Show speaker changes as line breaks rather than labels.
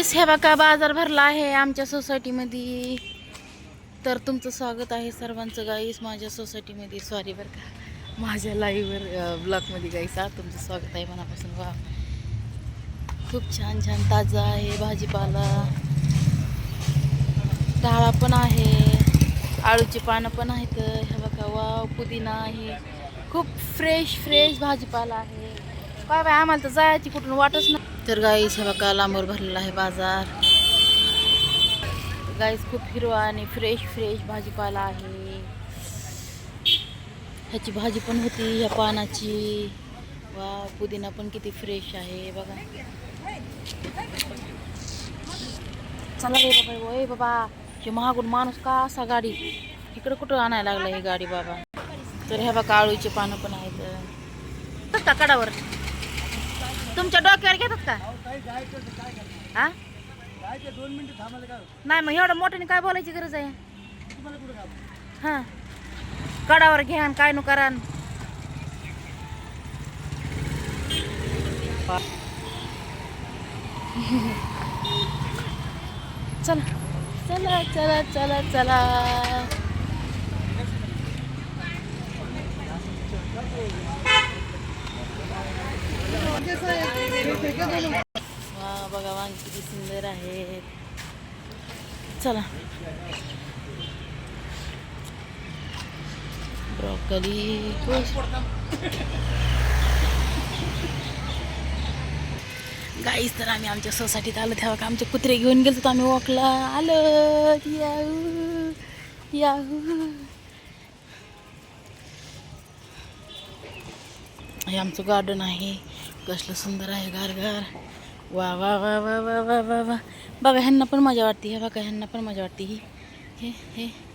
गाईस हे बघा बाजार भरला आहे आमच्या सोसायटीमध्ये तर तुमचं स्वागत आहे सर्वांचं गाईस माझ्या सोसायटीमध्ये सॉरी बरं का. माझ्या लाईव्हवर ब्लॉगमध्ये गाईस हा तुमचं स्वागत आहे मनापासून वा. खूप छान छान ताजा आहे भाजीपाला. डाळा पण आहे. आळूची पानं पण आहेत. हे बघा वाव पुदिना आहे. खूप फ्रेश फ्रेश भाजीपाला आहे. काय बाय आम्हाला तर जायची कुठून वाटच नाही. तर गाईस हे बघा लांबवर भरलेला आहे बाजार. गाईस खूप हिरवा आणि फ्रेश फ्रेश भाजीपाला आहे. ह्याची भाजी पण होती ह्या पानाची. वा पुदिना पण किती फ्रेश आहे बघा. चला रे बाबा ओय बाबा हे महागून माणूस का असा गाडी? इकडे कुठं आणायला लागला ही गाडी बाबा? तर ह्या बघा आळूचे पानं पण आहेत. घेतात कडावर तुमच्या डोक्यावर घेतात का? हा? नाही मग एवढं मोठ्याने काय बोलायची गरज आहे? हा. कडावर घ्या काय नु करा न. चला. चला चला चला चला. वा बघा वांगी किती सुंदर आहेत. चला. ब्रॉकली गाईस तर आम्ही आमच्या सोसायटीत आलो तेव्हा का आमचे कुत्रे घेऊन गेलो तर आम्ही वॉकला आलो. याहू. याहू. हे आमचं गार्डन आहे. कसलं सुंदर आहे गारगार वा वा वा वा वा वा वा वा. बघा ह्यांना पण मजा वाटते. हे बघा ह्यांना पण मजा वाटते ही. हे हे.